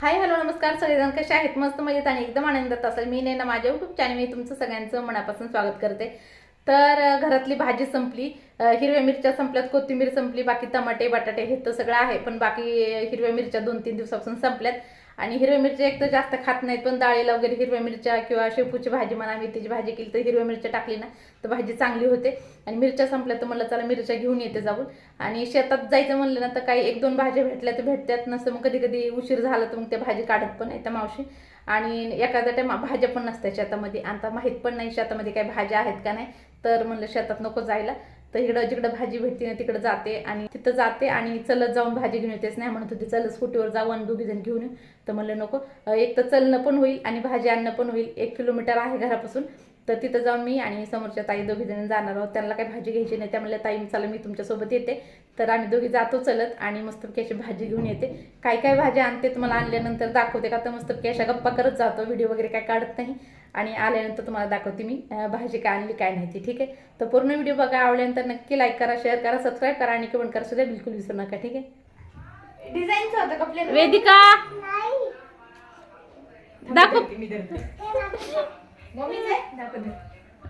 Hi hello नमस्कार. सगळेजण कसे आहेत? मस्त मजेत आणि एकदम आनंदात असेल. मी नैना माझ्या युट्यूब चॅनल मी तुमचं सगळ्यांचं मनापासून स्वागत करते. तर घरातली भाजी संपली. हिरव्या मिरच्या संपल्यात कोथिंबीर संपली बाकी टमाटे बटाटे हे तर सगळं आहे पण बाकी हिरव्या मिरच्या दोन तीन दिवसापासून संपल्यात. आणि हिरव्या मिरच्या एक तर जास्त खात नाहीत पण डाळीला वगैरे हिरव्या मिरच्या किंवा शेपूची भाजी म्हणा मेथीची भाजी केली तर हिरव्या मिरच्या टाकली ना तर भाजी चांगली होते. आणि मिरच्या संपल्या तर म्हणलं चला मिरच्या घेऊन येते जाऊन. आणि शेतात जायचं म्हणलं ना तर काही एक दोन भाज्या भेटल्या तर भेटतात नसतं मग कधी कधी उशीर झाला तर मग त्या भाजी काढत पण येतं मावशी. आणि एखाद्या टाइम भाज्या पण नसतात शेतामध्ये आता माहीत पण नाही शेतामध्ये काही भाज्या आहेत का नाही तर म्हणलं शेतात नको जायला. तर इकडं जिकडं भाजी भेटते ना तिकडं जाते आणि तिथं जाते आणि चलत जाऊन भाजी घेऊन येतेच. नाही म्हणत होती चल स्कूटीवर जाऊ आणि दोघी जण घेऊन तर म्हणलं नको. एक तर चलणं पण होईल आणि भाजी आणणं पण होईल. एक किलोमीटर आहे घरापासून. तर तिथं जाऊन मी आणि समोरच्या ताई दोघी जण जाणार आहोत. त्यांना काही भाजी घ्यायची नाही. त्या म्हणल्या ताई चला मी तुमच्यासोबत येते. तर आम्ही दोघी जातो चलत आणि मस्तपैकी अशी भाजी घेऊन येते. काय काय भाजी आणते तुम्हाला आणल्यानंतर दाखवते का? तर मस्तपैकी अशा गप्पा करत जातो. व्हिडिओ वगैरे काय काढत नाही. आणि आल्यानंतर तुम्हाला दाखवते मी भाजी काय आणली काय नाही ती ठीक आहे? तर पूर्ण व्हिडिओ बघा आवडल्यानंतर नक्की लाईक करा शेअर करा सबस्क्राईब करा आणि कमेंट करा सुद्धा बिलकुल विसरू नका ठीक आहे? डिझाईनचं होतं कपले वेदिका! दाखव.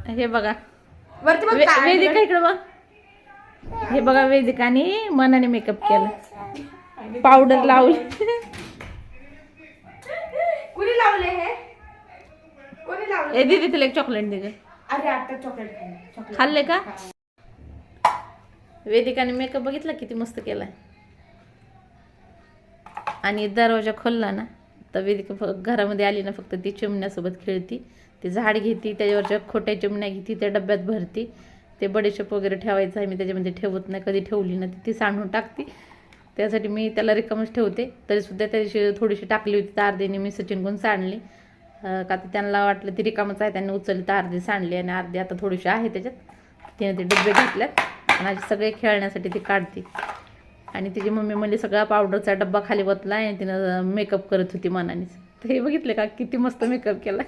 हे बघा. वेदिका इकडे बघ. हे बघा वेदिकाने मनाने मेकअप केला. पावडर लावली कुणी लावले हे कोणी लावले ए दीदी तुला एक चॉकलेट दे. अरे आता चॉकलेट खाल्लं का? वेदिकाने मेकअप बघितला किती मस्त केलाय. आणि दरवाजा खोलला ना तर वेदिका घरामध्ये आली ना फक्त ती चिमण्यासोबत खेळती. ते झाड घेती त्याच्यावरच्या खोट्या चिमण्या घेती त्या डब्यात भरती. ते बडेशप वगैरे ठेवायचं आहे मी त्याच्यामध्ये ठेवत नाही कधी ठेवली ना ती सांडून टाकती. त्यासाठी मी त्याला रिकामच ठेवते. तरीसुद्धा त्या दिवशी थोडीशी टाकली होती तर अर्धीने मी सचिनकडून सांडली. का तर त्यांना वाटलं ती रिकामच आहे त्यांनी उचलली तर अर्धी सांडली आणि अर्धी आता थोडीशी आहे त्याच्यात. तिने ते डबे घातल्यात. आणि असे सगळे खेळण्यासाठी ती काढते. आणि तिची मम्मी म्हणजे सगळा पावडरचा डब्बा खाली बसला आणि तिनं मेकअप करत होती मनानेच तर हे बघितलं का? किती मस्त मेकअप केला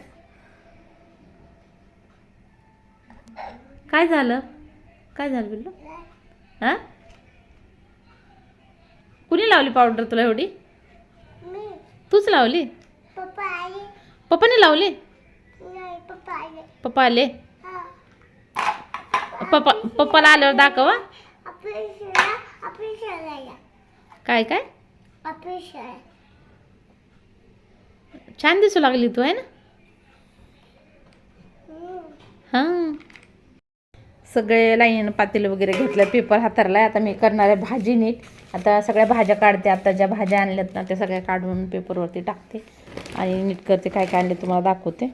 काय झालं? काय झालं बिल्लू? हां? कुणी लावली पावडर तुला एवढी? तूच लावली? पप्पाने लावली? नाही पप्पा आले. पप्पा पप्पाला आल्यावर दाखवा काय काय? छान दिसू लागली तू आहे ना? हां. सगळे लाईन पातेलं वगैरे घेतलं पेपर हातारलाय. आता मी करणार आहे भाजी नीट. आता सगळ्या भाज्या काढते. आता ज्या भाज्या आणल्यात ना त्या सगळ्या काढून पेपरवरती टाकते. आणि नीट करते काय काय आणले तुम्हाला दाखवते.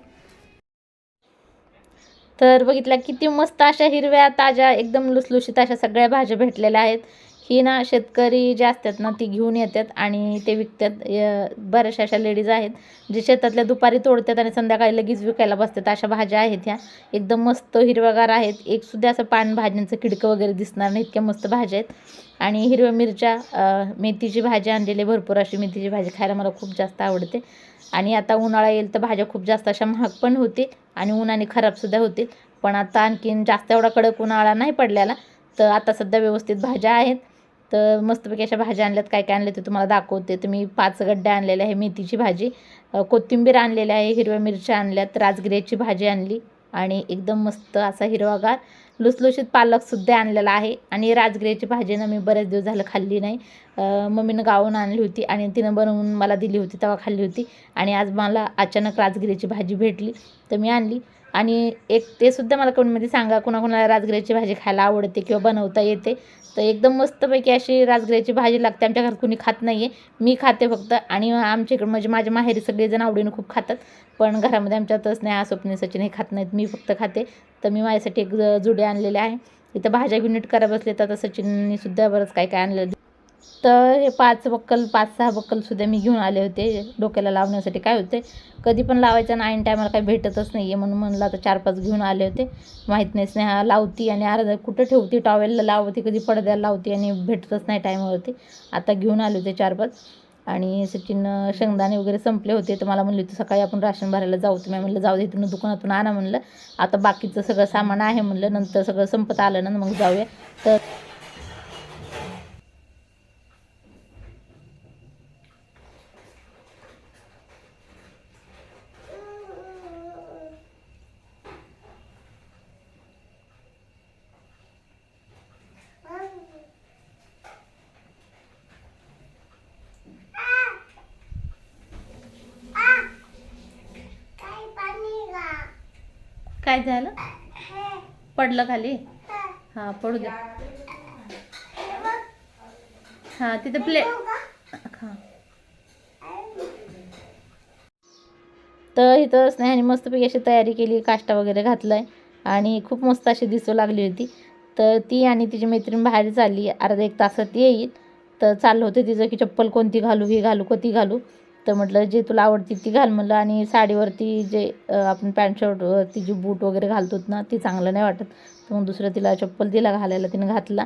तर बघितल्या किती मस्त अशा हिरव्या ताज्या एकदम लुसलुशीत अशा सगळ्या भाज्या भेटलेल्या आहेत. ही ना शेतकरी जे असतात ना ती घेऊन येतात आणि ते विकतात. य- बऱ्याचशा अशा लेडीज आहेत जे शेतातल्या दुपारी तोडतात आणि संध्याकाळी लगेच विकायला बसतात. अशा भाज्या आहेत ह्या. एकदम मस्त हिरव्यागार आहेत. एक सुद्धा असं पान भाज्यांचं किडकं वगैरे दिसणार नाही इतक्या मस्त भाज्या आहेत. आणि हिरव्या मिरच्या मेथीची भाजी आणलेली भरपूर अशी मेथीची भाजी खायला मला खूप जास्त आवडते. आणि आता उन्हाळा येईल तर भाज्या खूप जास्त अशा महाग पण होते आणि उन्हाने खराबसुद्धा होतील. पण आता आणखीन जास्त एवढा कडक उन्हाळा नाही पडलेला. तर आता सध्या व्यवस्थित भाज्या आहेत. तर मस्तपैकी अशा भाज्या आणल्यात. काय काय आणले ते तुम्हाला दाखवते. तर मी पाच गड्डे आणलेले आहे मेथीची भाजी कोथिंबीर आणलेली आहे हिरव्या मिरच्या आणल्यात राजगिऱ्याची भाजी आणली आणि एकदम मस्त असा हिरवागार लुसलुशीत पालकसुद्धा आणलेला आहे. आणि राजगिऱ्याची भाजी ना मी बरेच दिवस झालं खाल्ली नाही. मम्मीनं गावून आणली होती आणि तिनं बनवून मला दिली होती तेव्हा खाल्ली होती. आणि आज मला अचानक राजगिऱ्याची भाजी भेटली. तर मी आणली. आणि एक ते सुद्धा मला कमेंटमध्ये सांगा कुणाकुणाला राजगिऱ्याची भाजी खायला आवडते किंवा बनवता येते. तर एकदम मस्तपैकी अशी राजगिऱ्याची भाजी लागते. आमच्या घरात कुणी खात नाही आहे मी खाते फक्त. आणि आमच्या इकडं म्हणजे माझ्या माहेरी सगळेजण आवडीनं खूप खातात. पण घरामध्ये आमच्यातच नाही. स्वप्ने सचिन हे खात नाहीत. मी फक्त खाते. तर मी माझ्यासाठी एक जुडे आणलेले आहे. इथं भाज्या घेऊन नीट करा बसले तर आता सचिननी सुद्धा बरंच काय काय आणलं तर हे पाच बक्कल पाच सहा बक्कलसुद्धा मी घेऊन आले होते. डोक्याला लावण्यासाठी काय होते? कधी पण लावायचं ना ऐन टायमाला काही भेटतच नाही आहे म्हणून म्हणलं आता चार पाच घेऊन आले होते. माहीत नाही स्नेहा लावती आणि अर्धा कुठं ठेवती? टॉवेलला लावती कधी पडद्याला लावती आणि भेटतच नाही टायमावरती आता घेऊन आले होते चार पाच. आणि सचिन शेंगदाणे वगैरे संपले होते. तर मला म्हणले होते सकाळी आपण राशन भरायला जाऊ. तुम्ही म्हणलं जाऊ दे इथून दुकानातून आणा. म्हणलं आता बाकीचं सगळं सामान आहे. म्हणलं नंतर सगळं संपत आलं ना मग जाऊया. तर काय झालं? पडलं खाली? हां पडू दे. हां तिथे प्ले हां. तर इथं स्नेहाने मस्तपैकी अशी तयारी केली काष्टा वगैरे घातलाय. आणि खूप मस्त अशी दिसू लागली होती. तर ती आणि तिची मैत्रीण बाहेर चालली अर्धा एक तासात येईल. तर चाललं होतं तिचं की चप्पल कोणती घालू ही घालू कधी घालू. तर म्हटलं जे तुला आवडती ती घाल म्हटलं आणि साडीवरती जे आपण पॅन्ट शर्टवरती जी बूट वगैरे घालतो ना ती चांगलं नाही वाटत. तर मग दुसरं तिला चप्पल दिला घालायला तिनं घातला.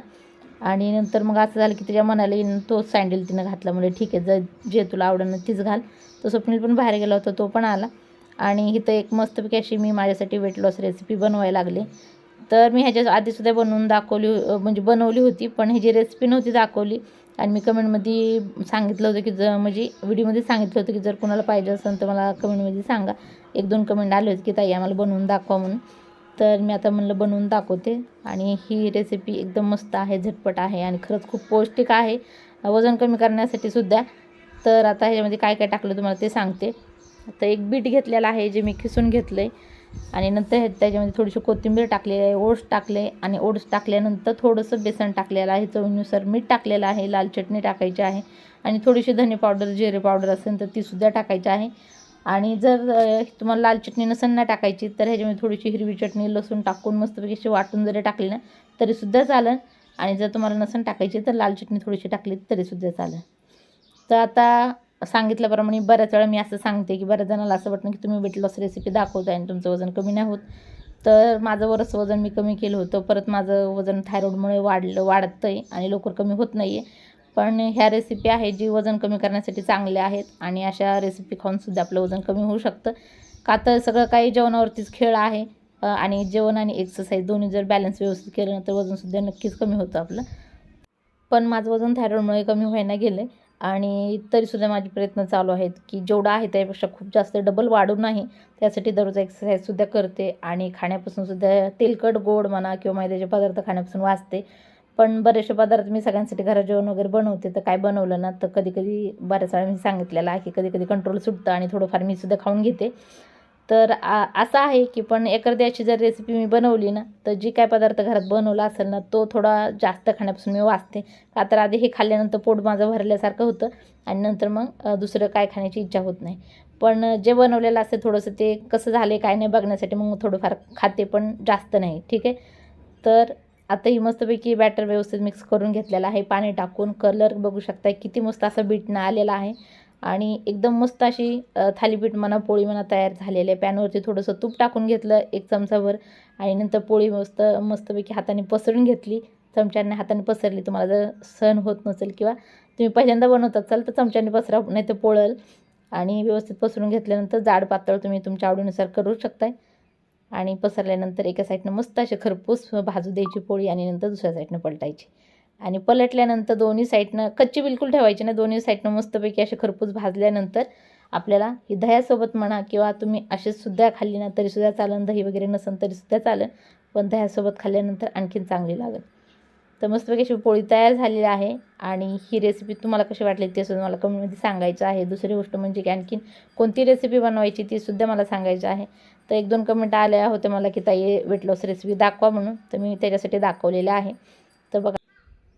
आणि नंतर मग असं झालं की तिच्या मनाला येईन तोच सँडल तिनं घातला. म्हणजे ठीक आहे जर जे तुला आवडणं तीच घाल. तो स्वप्नील पण बाहेर गेला होता तो पण आला. आणि इथं एक मस्तपैकी अशी मी माझ्यासाठी वेट लॉस रेसिपी बनवायला लागले. तर मी ह्याच्या आधीसुद्धा बनवून दाखवली म्हणजे बनवली होती पण ह्याची रेसिपी नव्हती दाखवली. आणि मी कमेंटमध्ये सांगितलं होतं की जर म्हणजे व्हिडिओमध्ये सांगितलं होतं की जर कोणाला पाहिजे असेल तर मला कमेंटमध्ये सांगा. एक दोन कमेंट आले होते की ताई आम्हाला बनवून दाखवा म्हणून. तर मी आता म्हणलं बनवून दाखवते. आणि ही रेसिपी एकदम मस्त आहे झटपट आहे आणि खरंच खूप पौष्टिक आहे. वजन कमी करण्यासाठी सुद्धा. तर आता ह्याच्यामध्ये काय काय टाकलं तुम्हाला ते सांगते. आता एक बीट घेतलेलं आहे जे मी खिसून घेतलं आहे आणि नंतर त्याच्यामध्ये थोडीशी कोथिंबीर टाकलेली आहे ओट्स टाकले आणि ओट्स टाकल्यानंतर थोडंसं बेसन टाकलेलं आहे. चवीनुसार मीठ टाकलेलं आहे लाल चटणी टाकायची आहे आणि थोडीशी धने पावडर जिरे पावडर असेल तर तीसुद्धा टाकायची आहे. आणि जर तुम्हाला लाल चटणी नसेल ना टाकायची तर ह्याच्यामध्ये थोडीशी हिरवी चटणी लसूण टाकून मस्तपैकी अशी वाटून जरी टाकली ना तरीसुद्धा चालेल. आणि जर तुम्हाला नसेल टाकायची तर लाल चटणी थोडीशी टाकली तरीसुद्धा चालेल. तर आता सांगितल्याप्रमाणे बऱ्याच वेळा मी असं सांगते की बऱ्याच जणांना असं वाटतं की तुम्ही वेट लॉस रेसिपी दाखवताय आणि तुमचं वजन कमी नाही होत. तर माझं बरंच वजन मी कमी केलं होतं. परत माझं वजन थायरॉईडमुळे वाढलं वाढतं आहे आणि लवकर कमी होत नाही आहे पण ह्या रेसिपी आहे जी वजन कमी करण्यासाठी चांगल्या आहेत आणि अशा रेसिपी खाऊनसुद्धा आपलं वजन कमी होऊ शकतं. का तर सगळं काही जेवणावरतीच खेळ आहे आणि जेवण आणि एक्सरसाइज दोन्ही जर बॅलन्स व्यवस्थित केलं तर वजनसुद्धा नक्कीच कमी होतं आपलं. पण माझं वजन थायरॉईडमुळे कमी व्हायला गेलं आहे आणि तरीसुद्धा माझे प्रयत्न चालू आहेत की जेवढं आहे त्यापेक्षा खूप जास्त डबल वाढू नाही. त्यासाठी दररोज एक्सरसाइजसुद्धा करते आणि खाण्यापासूनसुद्धा तेलकट गोड म्हणा किंवा मैद्याचे पदार्थ खाण्यापासून वाचते. पण बरेचसे पदार्थ मी सगळ्यांसाठी घरात जेवण वगैरे बनवते. तर काय बनवलं ना तर कधी कधी बऱ्याच वेळा मी सांगितलेलं आहे की कधी कधी कंट्रोल सुटतं आणि थोडंफार मी सुद्धा खाऊन घेते. तर आ असं आहे की पण एखाद्याची जर रेसिपी मी बनवली ना तर जी काय पदार्थ घरात बनवला असेल ना तो थोडा जास्त खाण्यापासून मी वाचते. का तर आधी हे खाल्ल्यानंतर पोट माझं भरल्यासारखं होतं आणि नंतर मग दुसरं काय खाण्याची इच्छा होत नाही. पण जे बनवलेलं असते थोडंसं ते कसं झालं काय नाही बघण्यासाठी मग थोडंफार खाते पण जास्त नाही. ठीक आहे? तर आता ही मस्तपैकी बॅटर व्यवस्थित मिक्स करून घेतलेलं आहे. पाणी टाकून कलर बघू शकता किती मस्त असा बीटनं आलेला आहे. आणि एकदम मस्त अशी थालीपीठ म्हणा पोळी म्हणा तयार झालेली आहे. पॅनवरती थोडंसं तूप टाकून घेतलं एक चमचाभर आणि नंतर पोळी मस्त मस्तपैकी हाताने पसरून घेतली. चमच्याने हाताने पसरली. तुम्हाला जर सहन होत नसेल किंवा तुम्ही पहिल्यांदा बनवत असाल तर चमच्याने पसरा नाही तर पोळल. आणि व्यवस्थित पसरून घेतल्यानंतर जाड पातळ तुम्ही तुमच्या आवडीनुसार करू शकताय. आणि पसरल्यानंतर एका साईडनं मस्त असे खरपूस भाजू द्यायची पोळी आणि नंतर दुसऱ्या साईडनं पलटायची. आणि पलटल्यानंतर दोन्ही साईडनं कच्ची बिलकुल ठेवायची नाही दोन्ही साईडनं मस्तपैकी असे खरपूस भाजल्यानंतर आपल्याला ही दह्यासोबत म्हणा किंवा तुम्ही असेच सुद्धा खाल्ली ना तरीसुद्धा चालन दही वगैरे नसेल तरीसुद्धा चालेल पण दह्यासोबत खाल्ल्यानंतर आणखीन चांगली लागेल. तर मस्तपैकी अशी पोळी तयार झालेली आहे आणि ही रेसिपी तुम्हाला कशी वाटली ते सुद्धा मला कमेंटमध्ये सांगायचं आहे. दुसरी गोष्ट म्हणजे की आणखीन कोणती रेसिपी बनवायची ती सुद्धा मला सांगायची आहे. तर एक दोन कमेंट आल्या होत्या मला की ताई वेट लॉस रेसिपी दाखवा म्हणून तर मी त्याच्यासाठी दाखवलेलं आहे. तर बघा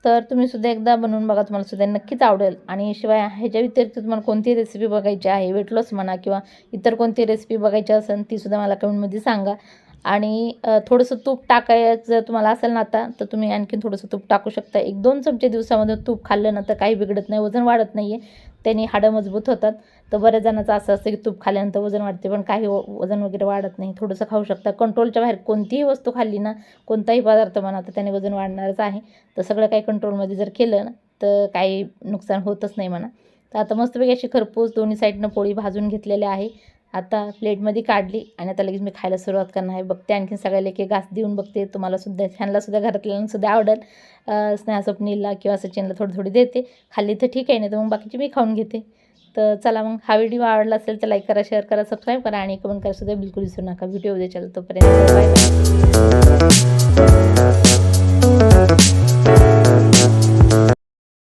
तर तुम्ही सुद्धा एकदा बनवून बघा तुम्हाला सुद्धा नक्कीच आवडेल. आणि शिवाय ह्याच्या व्यतिरिक्त तुम्हाला कोणती रेसिपी बघायची आहे? वेट लॉस म्हणा किंवा इतर कोणती रेसिपी बघायची असेल तीसुद्धा मला कमेंटमध्ये सांगा. आणि थोडंसं तूप टाकायचं तुम्हाला असेल ना आता तर तुम्ही आणखीन थोडंसं तूप टाकू शकता. एक दोन चमचे दिवसामध्ये तूप खाल्लं ना तर काही बिघडत नाही वजन वाढत नाही आहे त्यांनी हाडं मजबूत होतात. तर बऱ्याच जणांचं असं असतं की तूप खाल्ल्यानंतर वजन वाढते पण काही व- वजन वगैरे वाढत नाही. थोडंसं खाऊ शकता. कंट्रोलच्या बाहेर कोणतीही वस्तू खाल्ली ना कोणताही पदार्थ म्हणा तर त्याने वजन वाढणारच आहे. तर सगळं काही कंट्रोलमध्ये जर केलं ना तर काही नुकसान होतच नाही म्हणा. तर आता मस्तपैकी अशी खरपूस दोन्ही साईडनं पोळी भाजून घेतलेली आहे. आता प्लेटमध्ये काढली आणि आता लगेच मी खायला सुरुवात करणार आहे. बघते आणखीन सगळ्याला एक घास देऊन बघते. तुम्हाला सुद्धा ह्यांना सुद्धा आवडेल. स्नेहा स्वप्नीला किंवा सचिनला थोडी थोडी देते. खाल्ली तर ठीक आहे नाही तर मग बाकीची मी खाऊन घेते. तर चला मग हा व्हिडिओ आवडला असेल तर लाईक करा शेअर करा सबस्क्राईब करा आणि कमेंट करा सुद्धा बिलकुल विसरू नका. व्हिडिओ उद्या चला तोपर्यंत बाय बाय